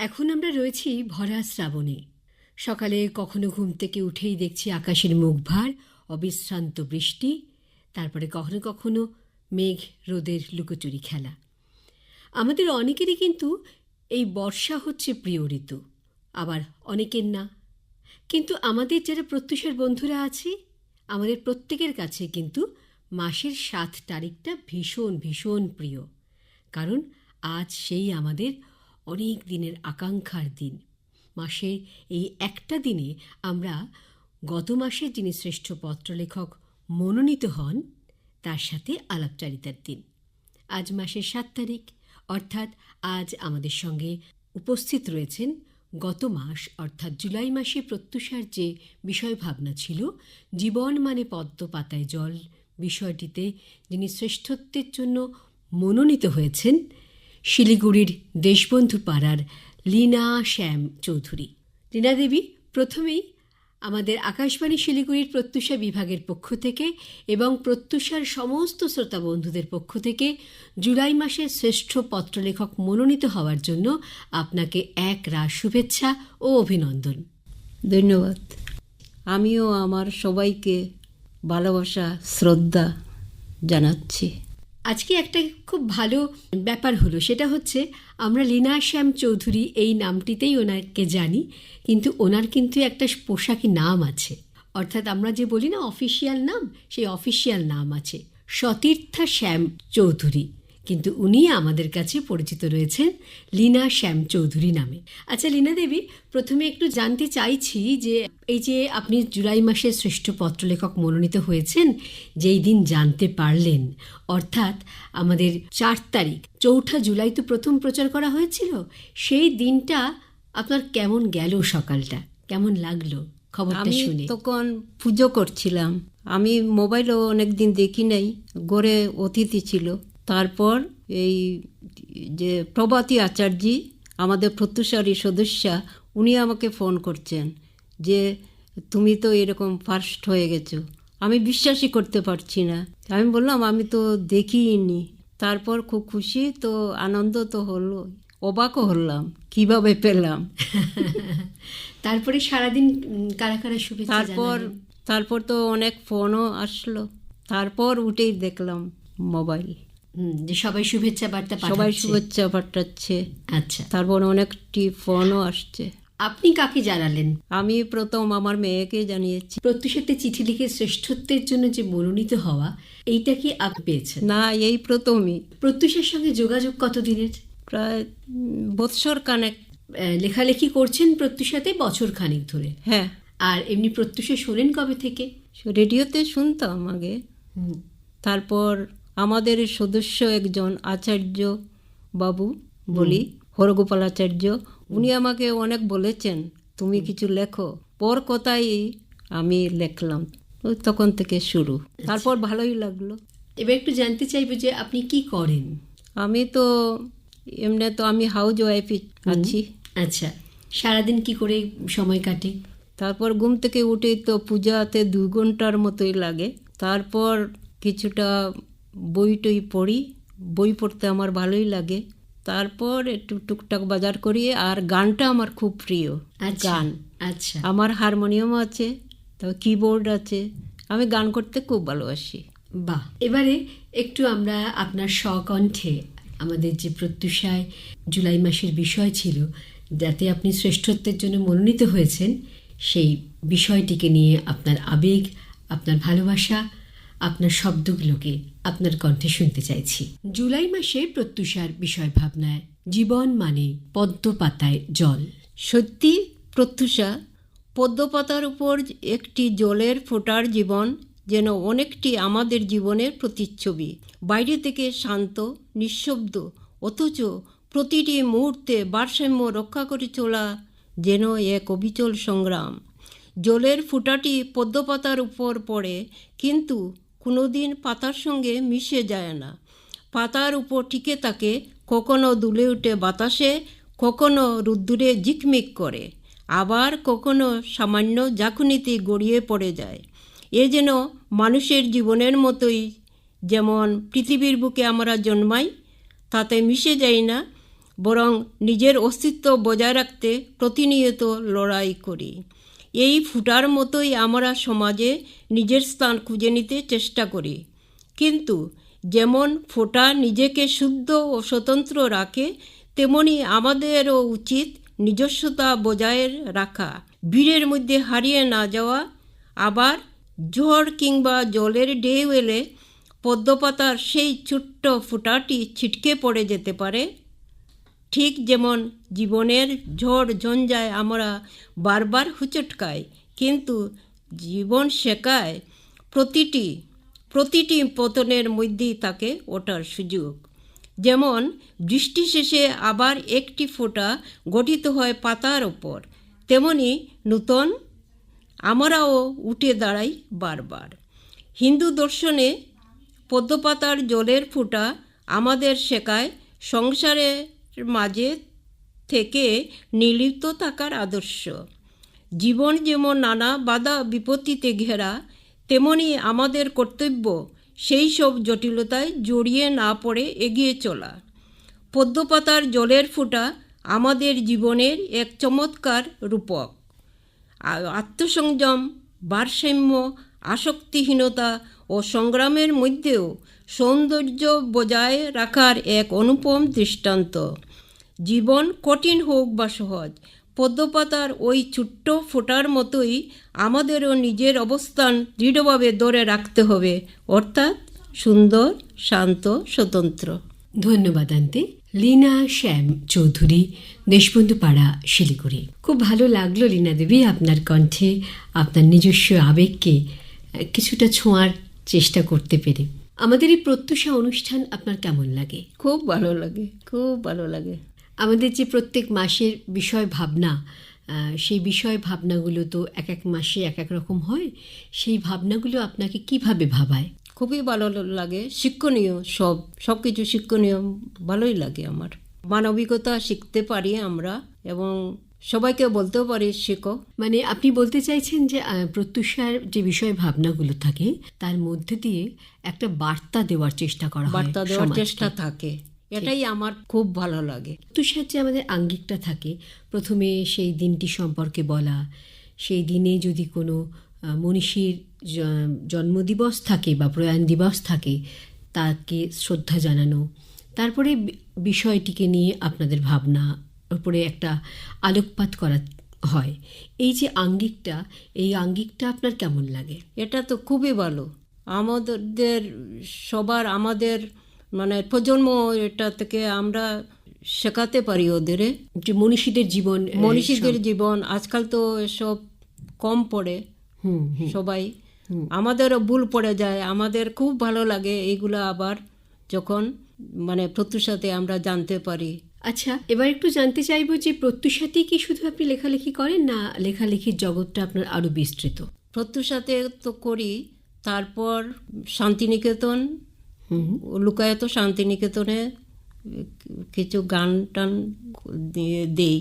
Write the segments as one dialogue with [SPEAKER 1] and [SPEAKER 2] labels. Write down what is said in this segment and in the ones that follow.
[SPEAKER 1] এখন আমরা রয়েছি ভরা শ্রাবণে। সকালে কখনো ঘুম থেকে উঠেই দেখছি আকাশের মুখ ভার অবিশ্রান্ত বৃষ্টি, তারপরে কখনো কখনো মেঘ রোদের লুকোচুরি খেলা। আমাদের অনেকেরই কিন্তু এই বর্ষা হচ্ছে প্রিয় ঋতু, আবার অনেকের না। কিন্তু আমাদের যারা প্রত্যুষের বন্ধুরা আছে, আমাদের প্রত্যেকের কাছে কিন্তু মাসের সাত তারিখটা ভীষণ ভীষণ প্রিয়। কারণ আজ সেই আমাদের অনেক দিনের আকাঙ্ক্ষার দিন। মাসের এই একটা দিনে আমরা গত মাসে যিনি শ্রেষ্ঠ পত্রলেখক মনোনীত হন, তার সাথে আলাপচারিতার দিন। আজ মাসের সাত তারিখ, অর্থাৎ আজ আমাদের সঙ্গে উপস্থিত রয়েছেন গত মাস, অর্থাৎ জুলাই মাসে প্রত্যুষার যে বিষয় ভাবনা ছিল, জীবন মানে পদ্ম পাতায় জল, বিষয়টিতে যিনি শ্রেষ্ঠত্বের জন্য মনোনীত হয়েছেন শিলিগুড়ির দেশবন্ধু পাড়ার লীনা শ্যাম চৌধুরী। লীনা দেবী, প্রথমেই আমাদের আকাশবাণী শিলিগুড়ির প্রত্যুষা বিভাগের পক্ষ থেকে এবং প্রত্যুষার সমস্ত শ্রোতা বন্ধুদের পক্ষ থেকে জুলাই মাসের শ্রেষ্ঠ পত্রলেখক মনোনীত হওয়ার জন্য আপনাকে এক রাস শুভেচ্ছা ও অভিনন্দন।
[SPEAKER 2] ধন্যবাদ। আমিও আমার সবাইকে ভালোবাসা, শ্রদ্ধা জানাচ্ছি।
[SPEAKER 1] আজকে একটা খুব ভালো ব্যাপার হলো, সেটা হচ্ছে আমরা লীনা শ্যাম চৌধুরী এই নামটিতেই ওনাকে জানি, কিন্তু ওনার কিন্তু একটা পোশাকি নাম আছে। অর্থাৎ আমরা যে বলি না অফিসিয়াল নাম, সেই অফিসিয়াল নাম আছে, সতীর্থা শ্যাম চৌধুরী। কিন্তু উনি আমাদের কাছে পরিচিত রয়েছেন লীনা শ্যাম চৌধুরী নামে। আচ্ছা লীনা দেবী, প্রথমে একটু জানতে চাইছি যে এই যে আপনি জুলাই মাসের শ্রেষ্ঠ পত্রলেখক মনোনীত হয়েছেন যেই দিন জানতে পারলেন অর্থাৎ আমাদের চার তারিখ চৌঠা জুলাই তো প্রথম প্রচার করা হয়েছিল সেই দিনটা আপনার কেমন গেল সকালটা? কেমন লাগল? খবরটা
[SPEAKER 2] আমি
[SPEAKER 1] শুনে।
[SPEAKER 2] তখন পুজো করছিলাম। আমি মোবাইলও অনেকদিন দেখি নাই গড়ে অতিথি ছিল। তারপর এই যে প্রভাতী আচার্যি আমাদের প্রত্যুষারী সদস্যা উনি আমাকে ফোন করছেন। যে তুমি তো এরকম ফার্স্ট হয়ে গেছো। আমি বিশ্বাসই করতে পারছি না। আমি বললাম আমি তো দেখিনি। তারপর খুব খুশি তো আনন্দ তো হলো। অবাকও হলাম কীভাবে পেলাম?
[SPEAKER 1] তারপরে সারাদিন কারা কারা শুভেচ্ছা
[SPEAKER 2] তারপর তারপর তো অনেক ফোনও আসলো। তারপর উঠেই দেখলাম মোবাইল
[SPEAKER 1] যে সবাই শুভেচ্ছা বার্তা
[SPEAKER 2] সবাই শুভেচ্ছা পাঠাচ্ছে।
[SPEAKER 1] আচ্ছা।
[SPEAKER 2] তারপর অনেকটি ফোনও আসছে।
[SPEAKER 1] আপনি কাকে জানালেন?
[SPEAKER 2] আমি প্রথম আমার মেয়েকে জানিয়েছি।
[SPEAKER 1] প্রত্যুষাতে চিঠি লিখে শ্রেষ্ঠত্বের জন্য যে মনোনীত হওয়া এইটা কি আপনি পেয়েছেন?
[SPEAKER 2] না এই প্রথমই।
[SPEAKER 1] প্রত্যুষের সঙ্গে যোগাযোগ কতদিনের?
[SPEAKER 2] প্রায় বৎসর কানেক
[SPEAKER 1] লেখালেখি করছেন প্রত্যুষাতে বছর খানিক ধরে।
[SPEAKER 2] হ্যাঁ।
[SPEAKER 1] আর এমনি প্রত্যুষে শোনেন কবে থেকে?
[SPEAKER 2] রেডিওতে শুনতাম আগে। তারপর আমাদের সদস্য একজন আচার্য বাবু বলি হরগোপাল আচার্য উনি আমাকে অনেক বলেছেন তুমি কিছু লেখো। পর কথাই আমি লেখলাম। তখন থেকে শুরু। তারপর ভালোই লাগল।
[SPEAKER 1] এবার একটু জানতে চাইব যে আপনি কি করেন?
[SPEAKER 2] আমি তো এমনি তো আমি হাউজ ওয়াইফই আছি।
[SPEAKER 1] আচ্ছা। সারাদিন কি করে সময় কাটে?
[SPEAKER 2] তারপর ঘুম থেকে উঠেই তো পূজাতে দু ঘণ্টার মতোই লাগে। তারপর কিছুটা বই টই পড়ি। বই পড়তে আমার ভালোই লাগে। তারপর একটু টুকটাক বাজার করি আর গানটা আমার খুব প্রিয়
[SPEAKER 1] আচ্ছা
[SPEAKER 2] গান।
[SPEAKER 1] আচ্ছা।
[SPEAKER 2] আমার হারমোনিয়াম আছে তারপর কিবোর্ড আছে আমি গান করতে খুব ভালোবাসি।
[SPEAKER 1] বাহ। এবারে একটু আমরা আপনার স্বকণ্ঠে আমাদের যে প্রত্যুষায় জুলাই মাসের বিষয় ছিল যাতে আপনি শ্রেষ্ঠত্বের জন্য মনোনীত হয়েছেন সেই বিষয়টিকে নিয়ে আপনার আবেগ আপনার ভালোবাসা আপনার শব্দগুলোকে আপনার কণ্ঠে শুনতে চাইছি। জুলাই মাসে প্রত্যুষার বিষয় ভাবনায় জীবন মানে পদ্ম পাতায় জল।
[SPEAKER 2] সত্যি, প্রত্যুষা, পদ্মপাতার উপর একটি জলের ফোটার জীবন যেন অনেকটি আমাদের জীবনের প্রতিচ্ছবি। বাইরে থেকে শান্ত, নিঃশব্দ, অথচ প্রতিটি মুহূর্তে ভারসাম্য রক্ষা করে চলা যেন এক অবিচল সংগ্রাম। জলের ফুটাটি পদ্মপাতার উপর পড়ে, কিন্তু কোনোদিন পাতার সঙ্গে মিশে যায় না। পাতার উপর টিকে থাকে, কখনো দুলে উঠে বাতাসে, কখনো রুদ্দুরে ঝিকমিক করে। আবার কখনো সামান্য জাকুনিতে গড়িয়ে পড়ে যায়। এ যেন মানুষের জীবনের মতোই, যেমন পৃথিবীর বুকে আমরা জন্মাই, তাতে মিশে যাই না, বরং নিজের অস্তিত্ব বজায় রাখতে প্রতিনিয়ত লড়াই করি। এই ফুটার মতোই আমরা সমাজে নিজের স্থান খুঁজে নিতে চেষ্টা করি। কিন্তু যেমন ফোটা নিজেকে শুদ্ধ ও স্বতন্ত্র রাখে, তেমনি আমাদেরও উচিত নিজস্বতা বজায় রাখা। ভিড়ের মধ্যে হারিয়ে না যাওয়া, আবার ঝড় কিংবা জলের ঢেউ এলে পদ্মপাতার সেই ছোট্ট ফোঁটাটি ছিটকে পড়ে যেতে পারে। ঠিক যেমন জীবনের ঝড় ঝঞ্ঝায় আমরা বারবার হুচটকাই কিন্তু জীবন শেখায় প্রতিটি প্রতিটি পতনের মধ্যেই থাকে ওঠার সুযোগ। যেমন, বৃষ্টি শেষে আবার একটি ফোঁটা গঠিত হয় পাতার ওপর, তেমনি নূতন আমরাও উঠে দাঁড়াই বারবার। হিন্দু দর্শনে পদ্মপাতার জলের ফুটা আমাদের শেখায় সংসারের মাঝে থেকে নিলিপ্ত থাকার আদর্শ। জীবন যেমন নানা বাধা বিপত্তিতে ঘেরা, তেমনি আমাদের কর্তব্য সেই সব জটিলতায় জড়িয়ে না পড়ে এগিয়ে চলা। পদ্মপাতার জলের ফুটা আমাদের জীবনের এক চমৎকার রূপক। আত্মসংযম, ভারসাম্য, আসক্তিহীনতা ও সংগ্রামের মধ্যেও সৌন্দর্য বজায় রাখার এক অনুপম দৃষ্টান্ত। জীবন কঠিন হোক বা সহজ, পদ্মপাতার ওই ছোট্ট ফোঁটার মতোই আমাদেরও নিজের অবস্থান দৃঢ়ভাবে ধরে রাখতে হবে, অর্থাৎ সুন্দর, শান্ত, স্বতন্ত্র।
[SPEAKER 1] ধন্যবাদ আন্তে লীনা শ্যাম চৌধুরী দেশবন্ধু পাড়া শিলিগুড়ি। খুব ভালো লাগল, লীনা দেবী, আপনার কণ্ঠে, আপনার নিজস্ব আবেগকে কিছুটা ছোঁয়ার চেষ্টা করতে পেরে। আমাদের এই প্রত্যুষা অনুষ্ঠান আপনার কেমন লাগে?
[SPEAKER 2] খুব ভালো লাগে খুব ভালো লাগে।
[SPEAKER 1] আমাদের যে প্রত্যেক মাসের বিষয় ভাবনা সেই বিষয় ভাবনাগুলো তো এক এক মাসে এক এক রকম হয়। সেই ভাবনাগুলো আপনাকে কীভাবে ভাবায়?
[SPEAKER 2] খুবই ভালো লাগে শিক্ষণীয় সব সব কিছু শিক্ষণীয় ভালোই লাগে আমার। মানবিকতা শিখতে পারি আমরা এবং সবাইকে বলতেও পারি শিখো
[SPEAKER 1] মানে আপনি বলতে চাইছেন যে প্রত্যুষার যে বিষয় ভাবনাগুলো থাকে তার মধ্যে দিয়ে একটা বার্তা দেওয়ার চেষ্টা করা হয়
[SPEAKER 2] বার্তা দেওয়ার চেষ্টা থাকে। এটাই আমার খুব ভালো লাগে।
[SPEAKER 1] প্রত্যুষার যে আমাদের আঙ্গিকটা থাকে প্রথমে সেই দিনটি সম্পর্কে বলা সেই দিনে যদি কোনো মনীষীর জন্মদিবস থাকে বা প্রয়াণ দিবস থাকে তাকে শ্রদ্ধা জানানো তারপরে বিষয়টিকে নিয়ে আপনাদের ভাবনা উপরে একটা আলোকপাত করা হয়। এই যে আঙ্গিকটা এই আঙ্গিকটা আপনার কেমন লাগে?
[SPEAKER 2] এটা তো খুবই ভালো। আমাদের সবার আমাদের মানে প্রজন্ম এটা থেকে আমরা শেখাতে পারি ওদের।
[SPEAKER 1] যে মনীষীদের জীবন
[SPEAKER 2] মনীষীদের জীবন আজকাল তো সব কম পড়ে।
[SPEAKER 1] হুম
[SPEAKER 2] সবাই। আমাদেরও ভুল পড়ে যায়। আমাদের খুব ভালো লাগে এইগুলো আবার যখন মানে প্রত্যুষাতে আমরা জানতে পারি।
[SPEAKER 1] আচ্ছা এবার একটু জানতে চাইব যে প্রত্যুষাতেই কি শুধু আপনি লেখালেখি করেন না লেখালেখির জগৎটা আপনার আরও বিস্তৃত?
[SPEAKER 2] প্রত্যুষাতে তো করি তারপর শান্তিনিকেতন লুকায়ত শান্তিনিকেতনে কিছু গান টান দিয়ে দেই।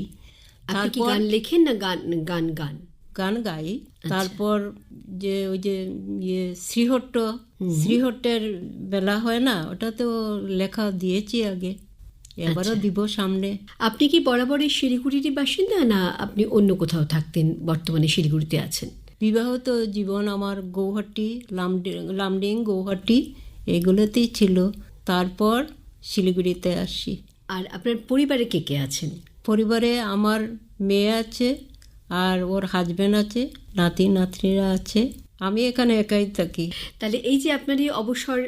[SPEAKER 1] আপনি কি গান লেখেন না গান গান গান?
[SPEAKER 2] গান গাই। তারপর যে ওই যে ইয়ে শ্রীহট্ট শ্রীহট্টের বেলা হয় না ওটা তো লেখা দিয়েছি আগে। এবারও দিব সামনে।
[SPEAKER 1] আপনি কি বরাবর এই শিলিগুড়িরই বাসিন্দা না আপনি অন্য কোথাও থাকতেন বর্তমানে শিলিগুড়িতে আছেন?
[SPEAKER 2] বিবাহিত জীবন আমার গৌহাটি লামডিং লামডিং গৌহাটি এগুলোতেই ছিল। তারপর শিলিগুড়িতে আসি।
[SPEAKER 1] আর আপনার পরিবারে কে কে আছেন?
[SPEAKER 2] পরিবারে আমার মেয়ে আছে আর ওর হাজব্যান্ড আছে নাতি নাতনিরা আছে। আমি এখানে একাই থাকি।
[SPEAKER 1] তাহলে এই যে আপনার এই অবসর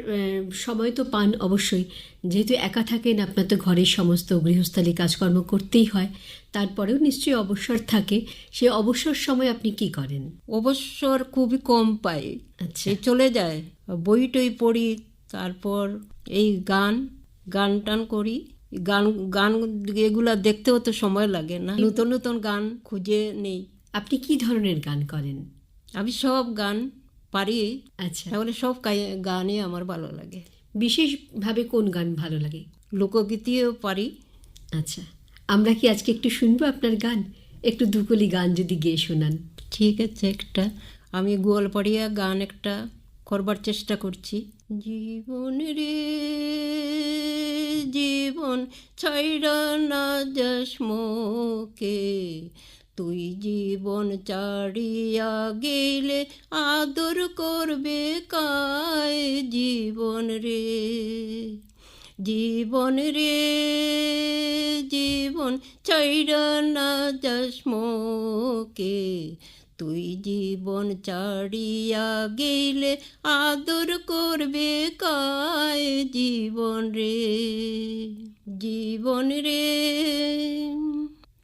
[SPEAKER 1] সময় তো পান অবশ্যই। যেহেতু একা থাকেন আপনার তো ঘরের সমস্ত গৃহস্থালী কাজকর্ম করতেই হয়। তারপরেও নিশ্চয়ই অবসর থাকে। সে অবসর সময় আপনি কি করেন?
[SPEAKER 2] অবসর খুবই কম পাই।
[SPEAKER 1] আচ্ছা।
[SPEAKER 2] সে চলে যায় বই টই পড়ি তারপর এই গান গান টান করি। গান গান এগুলা দেখতেও তো সময় লাগে না। নতুন নতুন গান খুঁজে নেই।
[SPEAKER 1] আপনি কি ধরনের গান করেন?
[SPEAKER 2] আমি সব গান পারি
[SPEAKER 1] আচ্ছা।
[SPEAKER 2] তাহলে সব গানই আমার ভালো লাগে।
[SPEAKER 1] বিশেষভাবে কোন গান ভালো লাগে?
[SPEAKER 2] লোকগীতিও পারি।
[SPEAKER 1] আচ্ছা। আমরা কি আজকে একটু শুনব আপনার গান? একটু দুকলি গান যদি গেয়ে শোনান।
[SPEAKER 2] ঠিক আছে একটা। আমি গোয়ালপাড়িয়া গান একটা করবার চেষ্টা করছি। জীবন রে জীবন ছাইরা না যাস মোকে। তুই জীবন চাড়িয়া গেলে আদর করবে কায় জীবন রে? জীবন রে, জীবন ছাইরা না যাস তুই জীবন চাড়িয়া গেলে আদর করবে কায় জীবন রে? জীবন রে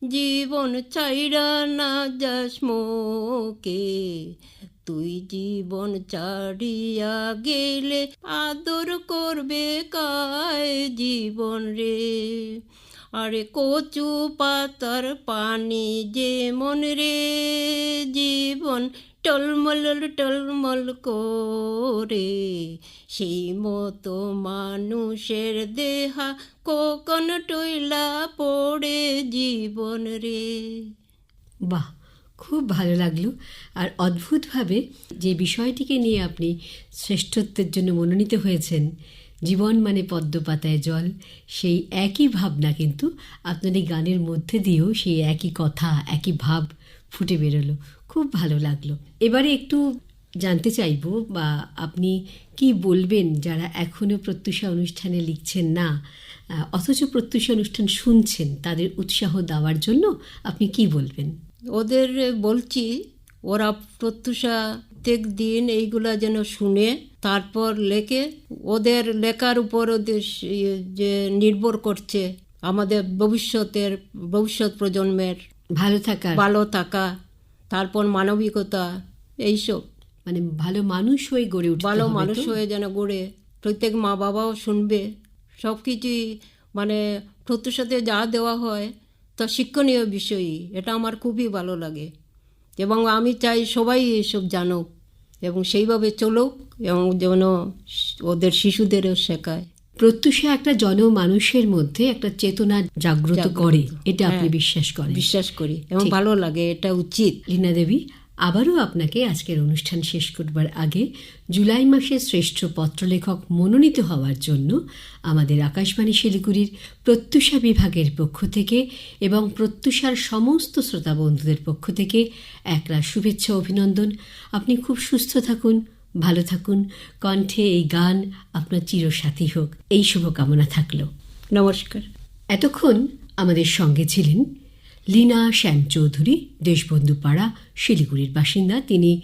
[SPEAKER 2] জীবন ছাইরা না যাস মোকে। তুই জীবন ছাড়িয়া গেলে আদর করবে কায় জীবন রে? আরে কচু পাতার পানি যেমন রে, জীবন টলমল টলমল করে। সেই মতো মানুষের দেহা কোকন টইলা পড়ে জীবন রে।
[SPEAKER 1] বাহ, খুব ভালো লাগল। আর অদ্ভুতভাবে যে বিষয়টিকে নিয়ে আপনি শ্রেষ্ঠত্বের জন্য মনোনীত হয়েছেন, জীবন মানে পদ্ম পাতায় জল, সেই একই ভাবনা কিন্তু আপনার এই গানের মধ্যে দিয়েও সেই একই কথা, একই ভাব ফুটে বেরোলো। খুব ভালো লাগল। এবারে একটু জানতে চাইব বা আপনি কি বলবেন যারা এখনও প্রত্যুষা অনুষ্ঠানে লিখছেন না অথচ প্রত্যুষা অনুষ্ঠান শুনছেন তাদের উৎসাহ দেওয়ার জন্য আপনি কি বলবেন?
[SPEAKER 2] ওদের বলছি ওরা প্রত্যুষা প্রত্যেক দিন এইগুলা যেন শুনে তারপর লেখে। ওদের লেখার উপর ওদের যে নির্ভর করছে আমাদের ভবিষ্যতের ভবিষ্যৎ প্রজন্মের।
[SPEAKER 1] ভালো থাকা
[SPEAKER 2] ভালো থাকা। তারপর মানবিকতা এইসব।
[SPEAKER 1] মানে ভালো মানুষ হয়ে গড়ে উঠতে
[SPEAKER 2] ভালো মানুষ হয়ে যেন গড়ে প্রত্যেক মা বাবাও শুনবে সব কিছুই মানে প্রত্যুষাতে যা দেওয়া হয় তা শিক্ষণীয় বিষয়ই। এটা আমার খুবই ভালো লাগে। এবং আমি চাই সবাই এসব জানুক এবং সেইভাবে চলুক এবং যেন ওদের শিশুদেরও শেখায়।
[SPEAKER 1] প্রত্যুষা একটা জনমানুষের মধ্যে একটা চেতনা জাগ্রত। করে এটা আপনি
[SPEAKER 2] হ্যাঁ।
[SPEAKER 1] বিশ্বাস করেন।
[SPEAKER 2] বিশ্বাস করি এবং ভালো লাগে এটা উচিত।
[SPEAKER 1] লীনা দেবী আবারও আপনাকে আজকের অনুষ্ঠান শেষ করবার আগে জুলাই মাসের শ্রেষ্ঠ পত্রলেখক মনোনীত হওয়ার জন্য আমাদের আকাশবাণী শিলিগুড়ির প্রত্যুষা বিভাগের পক্ষ থেকে এবং প্রত্যুষার সমস্ত শ্রোতা বন্ধুদের পক্ষ থেকে একরা শুভেচ্ছা অভিনন্দন। আপনি খুব সুস্থ থাকুন। ভালো থাকুন। কণ্ঠে এই গান আপনার চিরসাথী হোক। এই শুভকামনা থাকল।
[SPEAKER 2] নমস্কার।
[SPEAKER 1] এতক্ষণ আমাদের সঙ্গে ছিলেন লীনা শ্যাম চৌধুরী দেশবন্ধু পাড়া শিলিগুড়ির বাসিন্দা। তিনি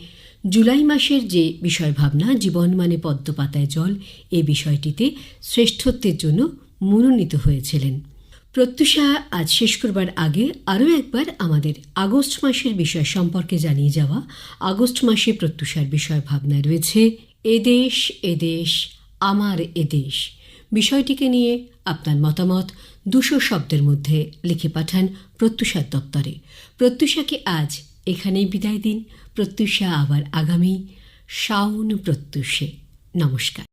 [SPEAKER 1] জুলাই মাসের যে বিষয় ভাবনা জীবন মানে পদ্মপাতায় জল এই বিষয়টিতে শ্রেষ্ঠত্বের জন্য মনোনীত হয়েছিলেন। প্রত্যুষা, আজ শেষ করবার আগে আরও একবার আমাদের আগস্ট মাসের বিষয় সম্পর্কে জানিয়ে যাওয়া, আগস্ট মাসে প্রত্যুষার বিষয় ভাবনায় রয়েছে এদেশ এদেশ আমার এদেশ বিষয়টিকে নিয়ে আপনার মতামত দুশো শব্দের মধ্যে লিখে পাঠান প্রত্যুষার দপ্তরে। প্রত্যুষাকে আজ এখানেই বিদায় দিন। প্রত্যুষা আবার আগামী। শাওন প্রত্যুষে। নমস্কার।